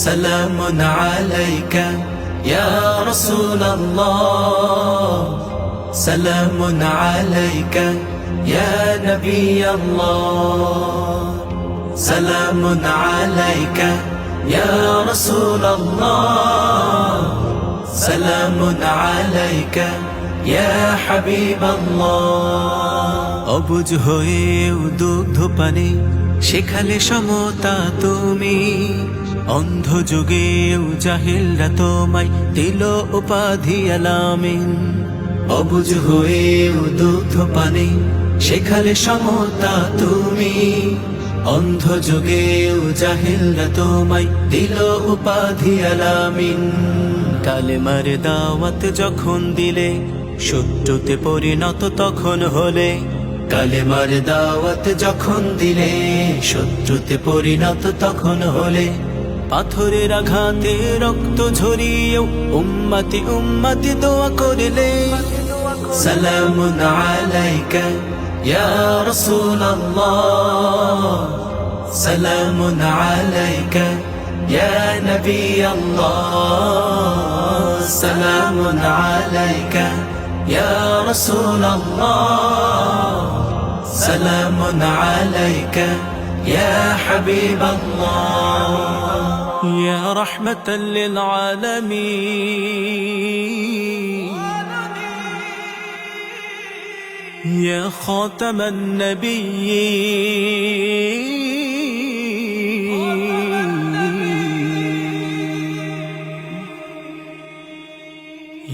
سلام عليك يا رسول الله سلام عليك يا نبي الله سلام عليك يا رسول الله سلام عليك يا حبيب الله অবুজ হয়েও দুগ্ধ পানে সেখানে সমতা তুমি অন্ধ যুগেও জাহিলরা তোমায় দিল উপাধি আলামিন। অবুজ হয়েও দুগ্ধ পানে সেখানে সমতা তুমি। অন্ধ যুগেও জাহিলরা তোমায় দিল উপাধি আলামিন। কালে কালেমার দাওয়াত যখন দিলে শত্রুতে পরিণত তখন হলে। কালেমার দাওয়াত যখন দিলে শত্রুতে পরিণত তখন হলে। পাথরের আঘাতে রক্ত ঝরিয়েও উম্মতি উম্মতি দোয়া করলে। সালামুন আলাইকা ইয়া রাসূলুল্লাহ। সালামুন আলাইকা ইয়া নবী আল্লাহ সালামুন আলাইকা يا حبيب الله يا رحمة للعالمين. يا خاتم النبيين.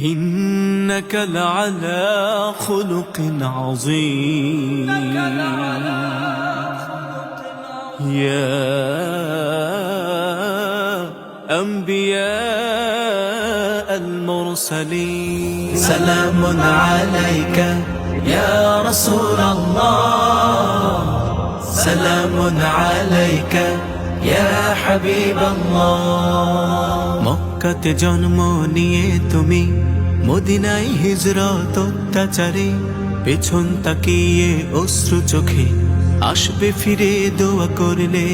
إنك لعلى خلق عظيم. يا أنبياء المرسلين سلام عليك يا رسول الله سلام عليك يا حبيب الله মক্কাতে জন্ম নিয়ে তুমি মদিনায় হিজরত অত্যাচারে পেছন তাকিয়ে অশ্রু চোখে আসবে ফিরে দোয়া করলে।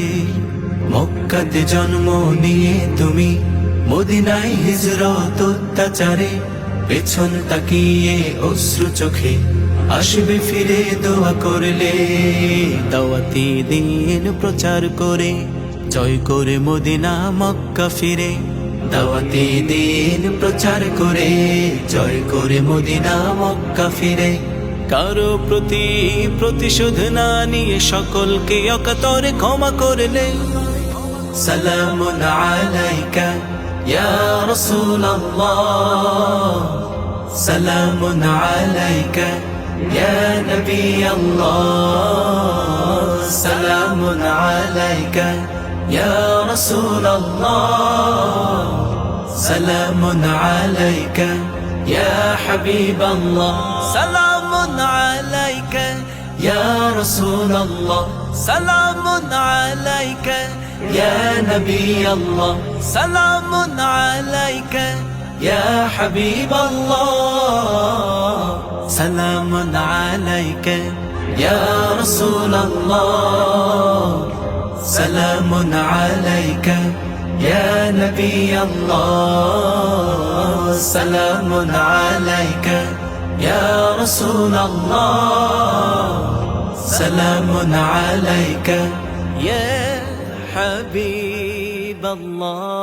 মক্কাতে জন্ম নিয়ে তুমি, মদিনায় হিজরত অত্যাচারে। পেছন তাকিয়ে অশ্রু চোখে আসবে ফিরে দোয়া করলে। দাওয়াতি দিন প্রচার করে, জয় করে মদিনা, মক্কা ফিরে। দাওয়াতি দিন প্রচার করে, জয় করে মদিনা, মক্কা ফিরে। কারও প্রতি প্রতিশোধ না নিয়ে সকলকে অকাতরে ক্ষমা করলে সালাম আলাইকা, ইয়া রাসূলুল্লাহ। সালাম আলাইকা, ইয়া নবী আল্লাহ সালাম আলাইকা, ইয়া সালাম সালাম سلام عليك يا رسول الله. سلام عليك يا نبي الله. سلام عليك يا حبيب الله. سلام عليك يا رسول الله. سلام عليك يا نبي الله. سلام عليك يا رسول الله سلام عليك. يا حبيب الله.